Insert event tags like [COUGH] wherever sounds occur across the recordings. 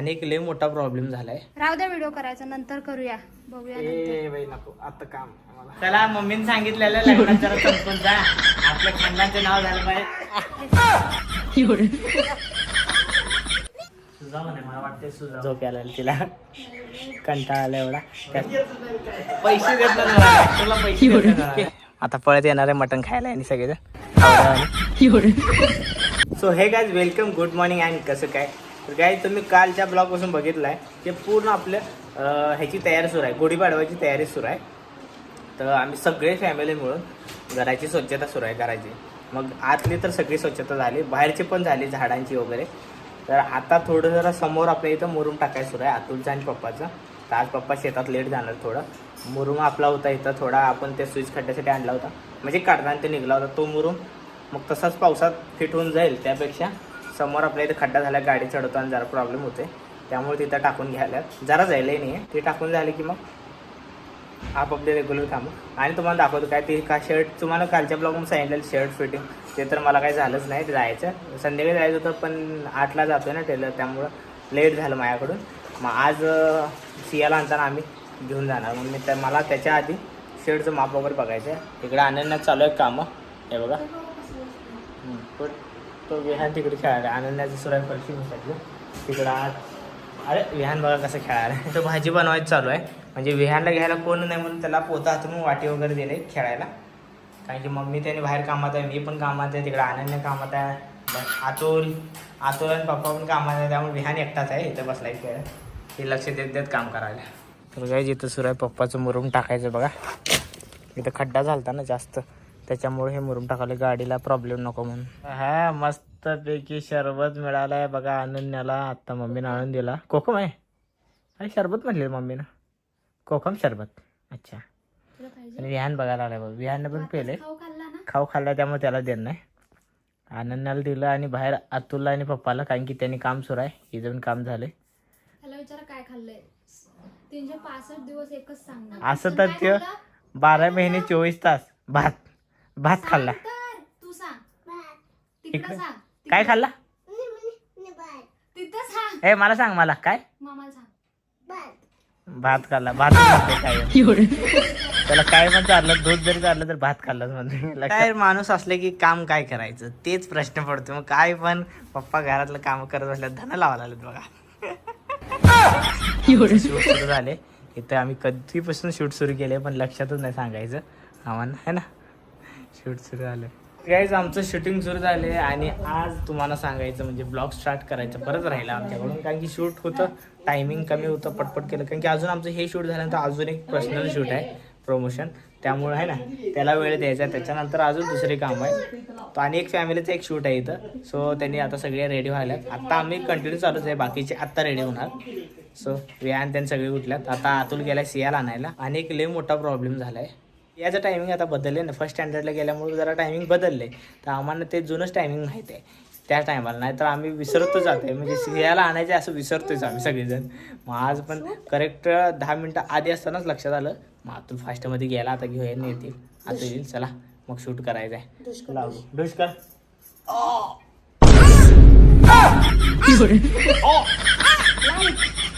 आणि एक लय मोठा प्रॉब्लेम झालाय. राहू द्या व्हिडिओ करायचा नंतर करूया. बघूया नंतर. ए बाई नको. आता काम. त्याला मम्मीने सांगितलेलं लग्नात जरा संपून जा. आपल्या खानदानचं नाव झालं पाहिजे. सुजा म्हणे मला वाटते सुजा झोप यायला लागली तिला. कंटाळा आला एवढा. त्यात पैसे देत नाही मला. तुला पैसे देत नाही. आता पळत येणार आहे मटण खायला आणि सगळेजण. सो हे guys welcome good morning and कसं काय? तर काय तुम्ही कालच्या ब्लॉगपासून बघितलं आहे ते पूर्ण आपल्या ह्याची तयारी सुरू आहे. गुढीपाडवायची तयारी सुरू आहे. तर आम्ही सगळे फॅमिली मिळून घराची स्वच्छता सुरू आहे घराची मग आतली तर सगळी स्वच्छता झाली बाहेरची पण झाली झाडांची वगैरे. तर आता थोडं जरा समोर आपल्या इथं मुरुम टाकायचं सुरू आहे अतुलचं आणि पप्पाचं. तर आज पप्पा शेतात लेट जाणार थोडं. मुरुम आपला होता इथं थोडा आपण त्या स्विच खड्ड्यासाठी आणला होता. म्हणजे काढताना ते निघला होता तो मुरुम. मग तसाच पावसात फिट होऊन जाईल त्यापेक्षा. समोर आपल्या इथे खड्डा झाला गाडी चढवताना जरा प्रॉब्लेम होते त्यामुळे तिथं टाकून घ्यायला. जरा जायलाही नाही आहे ते टाकून झाले की मग आपापले रेग्युलर कामं. आणि तुम्हाला दाखवतो काय ते का शर्ट तुम्हाला कालच्या ब्लॉगमध्ये सांगितलेलं शर्ट फिटिंग ते तर मला काही झालंच नाही ते जायचं. संध्याकाळी जायचं होतं पण आठला जातोय ना टेलर त्यामुळं लेट झालं माझ्याकडून. मग आज सियाला आणताना आम्ही घेऊन जाणार. मग मी त्या मला त्याच्या आधी शर्टचं माप वगैरे बघायचं आहे इकडे अनन्यात चालू आहे कामं. हे बघा. तो विहान तिकडे खेळायला. अनन्याचं सुराय फरशी बसायचं तिकडं आत अरे विहान बघा कसं खेळायला. [LAUGHS] तो भाजी बनवायचं चालू आहे. म्हणजे विहानला घ्यायला कोण नाही म्हणून त्याला पोता हातून वाटी वगैरे दिले खेळायला. कारण की मम्मी त्याने बाहेर कामात आहे मी पण कामात आहे तिकडं अनन्या कामात आहे. आतोल आतुल आतुल आणि पप्पा पण कामात आहे त्यामुळे विहान एकटाच आहे इथं बसलाय खेळ हे लक्ष देत देत काम करायला. तर काय जिथं सुरू आहे पप्पाचं मुरुम टाकायचं बघा. इथं खड्डा झालता ना जास्त. त्याच्यामुळे हे मुरुम टाकाले गाडीला प्रॉब्लेम नको म्हणून. हा मस्तपैकी शरबत मिळालाय बघा अनन्याला. आत्ता मम्मीनं आणून दिला. कोकम आहे? अरे शरबत म्हटले मम्मीनं. कोकम शरबत. अच्छा. आणि विहान बघायला आलाय बघ. विहाननं पण पेले. खाऊ खाल्ला ना? खाऊ खाल्ला त्यामुळे त्याला देणं नाही. अनन्याला दिलं आणि बाहेर अतुलला आणि पप्पाला कारण की त्यांनी काम सुरू आहे. हे जाऊन काम विचारा काय खाल्लंय. तीनशे पासष्ट दिवस एकच सांगणार. असं तर ते? बारा महिने चोवीस तास. भात. भात खाल्ला. तू सांग. इकडे. तिकडे सांग. काय खाल्ला? तिथं सांग. ए मला सांग मला. काय? मामाला सांग. भात. खाल्ला. भात काय? त्याला काय पण चाललं दूध जरी चाललं तर भात खाल्लाच म्हणते. काय माणूस असले की काम काय करायचं? तेच प्रश्न पडतो. मग काय पण पप्पा घरातलं काम करत असल्या धन लावायला लागलेत बघा. शूट सुरू झाले. इथं आम्ही कधीपासून शूट सुरू केले पण लक्षातच नाही सांगायचं. आम्हाला है ना? शूट सुरू झालं गाईज आमचं शूटिंग सुरू झाले आणि आज तुम्हाला सांगायचं म्हणजे ब्लॉग स्टार्ट करायचं बरंच राहिलं आमच्याकडून. कारण की शूट होतं टायमिंग कमी होतं पटपट केलं. कारण की अजून आमचं हे शूट झाल्यानंतर अजून एक पर्सनल शूट आहे प्रमोशन त्यामुळे आहे ना त्याला वेळ द्यायचा आहे. त्याच्यानंतर अजून दुसरे काम आहे. तो आणि एक फॅमिलीचं एक शूट आहे इथं. सो त्यांनी आता सगळे रेडी व्हायला आत्ता आम्ही कंटिन्यू चालूच आहे. बाकीचे आत्ता रेडी होणार. सो विहान त्यांनी सगळे उठल्यात. आता अतुल गेला सियाला आणायला. आणि एक लय मोठा प्रॉब्लेम झाला आहे याचं टायमिंग आता बदलले ना. फर्स्ट स्टँडर्डला गेल्यामुळे जरा टायमिंग बदलले तर आम्हाला ते जुनंच टायमिंग माहिती आहे. त्या टायमाला नाही तर आम्ही विसरतो जाते म्हणजे सियाला आणायचे असं विसरतोच आम्ही सगळेजण. मग आज पण करेक्ट दहा मिनटं आधी असतानाच लक्षात आलं. मग अतुल फास्टमध्ये गेला आता घेऊया नाही येतील आता येईल. चला मग शूट करायचं आहे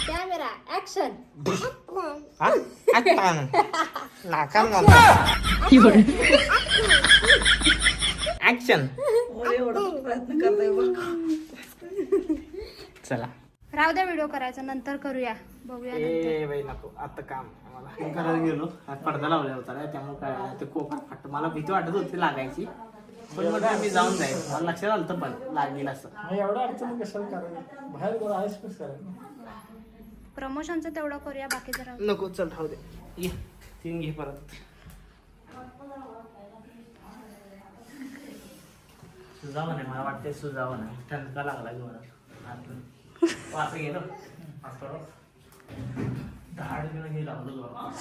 कॅमेरा ऍक्शन हा? आता नाका ऍक्शन चला. राहू द्या व्हिडिओ करायचा. नंतर करूया. बघूया नंतर. ए बाई नको. आता काम आहे मला. हे करायला गेलो. आज पडदा लावला होता रे त्यामुळे काय ते कोपरा फाट मला भीती वाटत होती लागायची. पण म्हटलं मी जाऊन जाईल. मला लक्षात आलं पण लागेल असं. एवढ्या अडचणी कशाला करायला? बाहेर गेला आहेस कसं? करायला प्रमोशनचं तेवढं करूया बाकी जरा नको चल राहू दे. ये. तीन घे परत. सुजावं नाही मला वाटते सुजावं नाही ठणका लागला जोरात. असं गेलो असं धाड घेऊन हे लावलं जोरात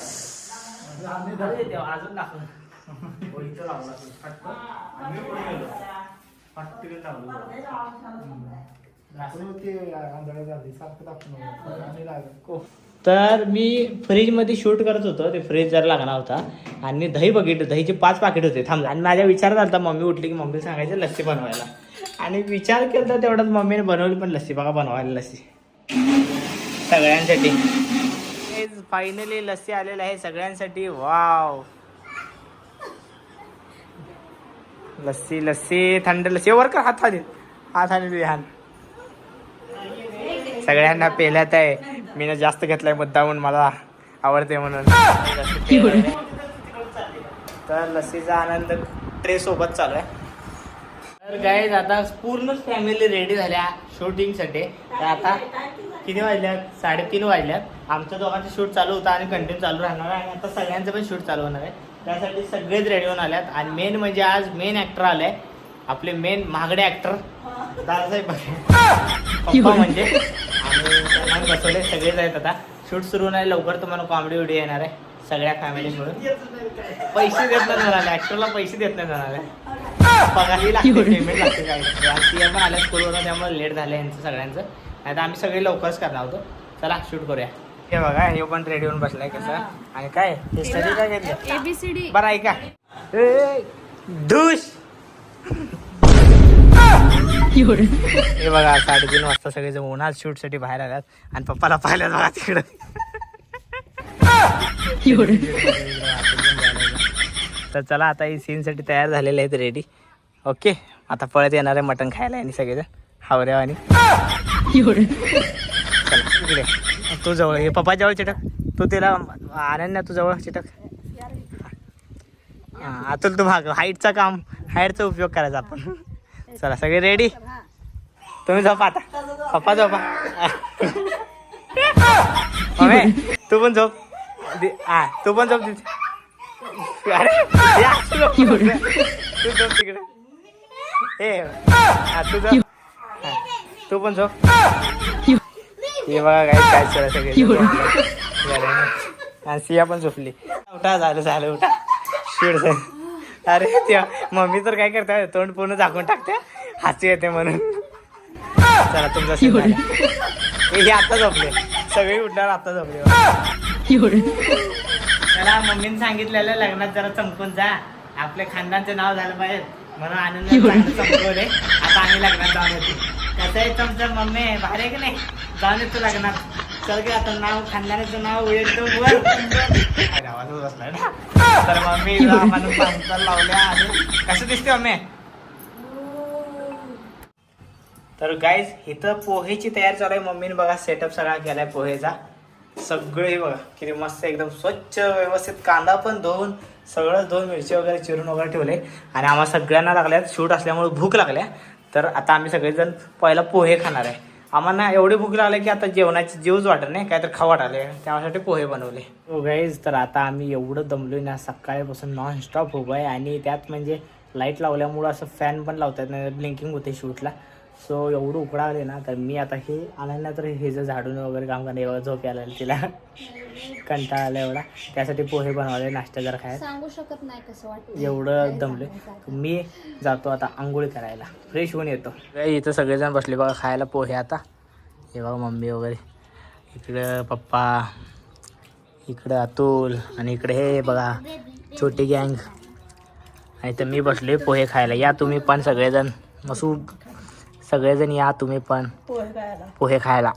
अजून टाकलं हो, इथं लावला फटकन आणि मी पुढे गेलो. फटकन लावलं ते आंधळा झाली सारखं दाखवून आणि लागलं. तर मी फ्रीजमध्ये शूट करत होतो. ते फ्रीज जर लागणार होता. आणि दही बघितलं. दहीचे पाच पाकिट होते. थांबलं आणि माझ्या विचार झाला मम्मी उठली की मम्मीला सांगायचं लस्सी बनवायला. आणि विचार केला तेवढाच मम्मीने बनवली पण लस्सी बघा बनवायला लस्सी. सगळ्यांसाठी. फायनली लस्सी आलेलं आहे सगळ्यांसाठी. वाव लस्सी लस्सी थंड लस्सी. वर कर हात हात हात हात हात सगळ्यांना पेल्यात आहे. मी जास्त घेतलाय मुद्दा म्हणून मला आवडते म्हणून. तर लस्सीचा आनंद ट्रे सोबत चालू आहे. तर गाईज आता पूर्ण फॅमिली रेडी झाल्या शूटिंगसाठी तर आता किती वाजल्यात? साडेतीन वाजल्यात. आमच्या दोघांचं शूट चालू होतं आणि कंटिन्यू चालू राहणार आहे. आणि आता सगळ्यांचं पण शूट चालू होणार आहे. त्यासाठी सगळेच रेडी होऊन आल्यात. आणि मेन म्हणजे आज मेन ऍक्टर आले. आपले मेन महागडे ऍक्टर दादासाहेब पप्पा म्हणजे. बसवले सगळेच आहेत आता. शूट सुरू आहे लवकर तुम्हाला कॉमेडी व्हिडिओ येणार आहे सगळ्या फॅमिली मिळून. पैसे देत नाही म्हणाले ऍक्टरला पैसे देत नाही म्हणाले पगारही लागते पेमेंट लागते काय? पण आल्या स्कूलवर त्यामुळे लेट झालं यांचं सगळ्यांचं. नाही तर आम्ही सगळे लवकरच करणार होतो. चला शूट करूया. हे बघा हे पण रेडी होऊन बसलाय कसं आणि काय? हे स्टडी काय घेतलं? बरं ऐका. ए, हे बघा साडेतीन वाजता सगळे जण उन्हात शूटसाठी बाहेर आल्यात आणि पप्पाला पाहिलं बघा तिकडं. तर चला आता ही सीन साठी तयार झालेले आहेत रेडी ओके आता पळत येणार आहे मटण खायला आणि सगळेजण. हावऱ्यावानी. चला इकडे. तू जवळ हे पप्पा जवळ चिटक. तू तिला अनन्या तू जवळ चिटक. हा अतुल तू भाग. हाईटचा काम हाईटचा उपयोग करायचा आपण. चला सगळे रेडी तुम्ही झोपा आता. पप्पा झोपा. मम्मी तू पण झोप. हा तू पण झोप तिथे. तू झोप तिकडे. हे तू झोप. तू पण झोप. हे बघा काय काय चालू सगळे. आणि सिया पण झोपली. उठा झालं झालं उठा. शिड. अरे त्या मम्मी तर काय करते तोंड पूर्ण झाकून टाकते. हसू येते म्हणून. चला तुमचा. हे आता झोपले. सगळे उठल्यावर आता झोपले. त्याला मम्मीने सांगितलेलं लग्नात जरा चमकून जा. आपल्या खानदानचं नाव झालं पाहिजे. म्हणून आनंद चमकवले. आता आम्ही लग्नात जाऊन येतो. कसं आहे तुमचं मम्मी? भारी की नाही? जाऊन येतो लग्नात चल की आता नाव खानदानाचं नाव एकदम वर. ना? तर मम्मी लावल्या आणि कसं दिसते मम्मी? तर गाईज इथं पोहेची तयार चालू आहे. मम्मीने बघा सेटअप सगळा केलाय पोहेचा. सगळे बघा किती मस्त एकदम स्वच्छ व्यवस्थित कांदा पण धुवून सगळं धुवून मिरची वगैरे चिरून वगैरे ठेवले. आणि आम्हाला सगळ्यांना लागल्यात. शूट असल्यामुळे भूक लागल्या. तर आता आम्ही सगळेजण पहिला पोहे खाणार आहे. आम्हाला एवढी भूक लागली की आता जेवणाची जीवच वाटत नाही काय तर आले त्यासाठी पोहे बनवले. हो गाईज तर आता आम्ही एवढं दमलोय ना सकाळीपासून नॉनस्टॉप उभं आहे आणि त्यात म्हणजे लाइट लावल्यामुळं असं फॅन पण लावतात नाही ब्लिंकिंग होते शूटला. सो एवढं उकडाले ना तर मी आता हे आनंद तर हे जर झाडून वगैरे काम करणे एवढं झोप यायला तिला. कंटाळा आला एवढा. त्यासाठी पोहे बनवले नाश्ता जर खायला. सांगू शकत नाही कसं वाटतं एवढं दमले मी जातो आता आंघोळी करायला. फ्रेश होऊन येतो. इथं सगळेजण बसले बघा खायला पोहे आता. हे बघा मम्मी वगैरे. इकडं पप्पा इकडं अतुल आणि इकडे हे बघा छोटी गँग. आणि तर मी बसले पोहे खायला. या तुम्ही पण सगळेजण. मसू सगळेजण या तुम्ही पण. पोहे खायला.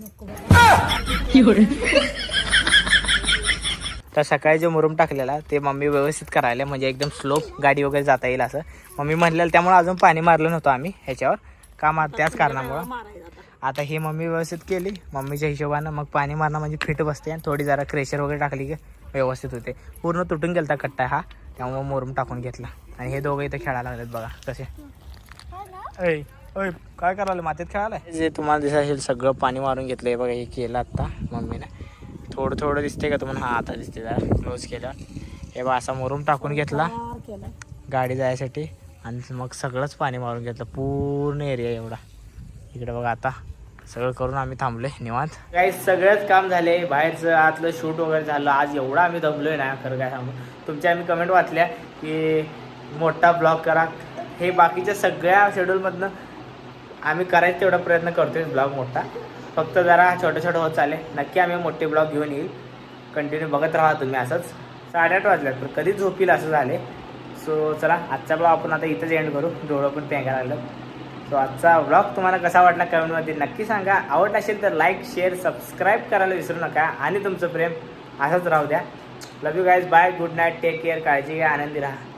[LAUGHS] तर सकाळी जे मुरुम टाकलेला ते मम्मी व्यवस्थित करायला म्हणजे एकदम स्लोप गाडी वगैरे जाता येईल असं. मम्मी म्हणलेलं त्यामुळे अजून पाणी मारलं नव्हतं आम्ही ह्याच्यावर. का मार त्याच कारणामुळं. आता ही मम्मी व्यवस्थित केली. मम्मीच्या हिशोबानं मग पाणी मारणं म्हणजे फिट बसते आणि थोडी जरा क्रेशर वगैरे टाकली की व्यवस्थित होते. पूर्ण तुटून गेलता कट्टा हा त्यामुळं मुरुम टाकून घेतला. आणि हे दोघं इथं खेळायला लागलेत बघा कसे? ऐ ऐ काय करायला मातीत खेळायला जे तुम्हाला दिसत असेल सगळं पाणी मारून घेतलंय बघा हे केलं आत्ता मम्मीने. थोडं थोडं दिसते का तुम्हाला? हा आता दिसते जरा. क्लोज केलं. हे बघा असा मुरुम टाकून घेतला. गाडी जायसाठी. आणि मग सगळंच पाणी मारून घेतलं. पूर्ण एरिया एवढा. इकडे बघा आता. सगळं करून आम्ही थांबलोय निवांत. काही सगळंच काम झाले बाहेरचं आतलं शूट वगैरे झालं. आज एवढा आम्ही दमलोय ना खरं काय सांगू. तुमच्या आम्ही कमेंट वाचल्या की मोठा ब्लॉग करा. हे बाकीच्या सगळ्या शेड्यूलमधनं आम्ही करायचं तेवढा प्रयत्न करतोय ब्लॉग मोठा. फक्त जरा छोटं छोटं होत चालेल नक्की आम्ही मोठे ब्लॉग घेऊन येईल. कंटिन्यू बघत राहा तुम्ही असंच. साडेआठ वाजल्यात पण कधी झोपील असं झाले सो चला आजचा ब्लॉग आपण आता इथंच एंड करू. डोळं पण पेंगा लागलं. सो आजचा ब्लॉग तुम्हाला कसा वाटला कमेंटमध्ये नक्की सांगा. आवडला असेल तर लाईक शेअर सबस्क्राईब करायला विसरू नका. आणि तुमचं प्रेम असंच राहू द्या. Love you guys bye good night take care काळजी घ्या. आनंदी राहा.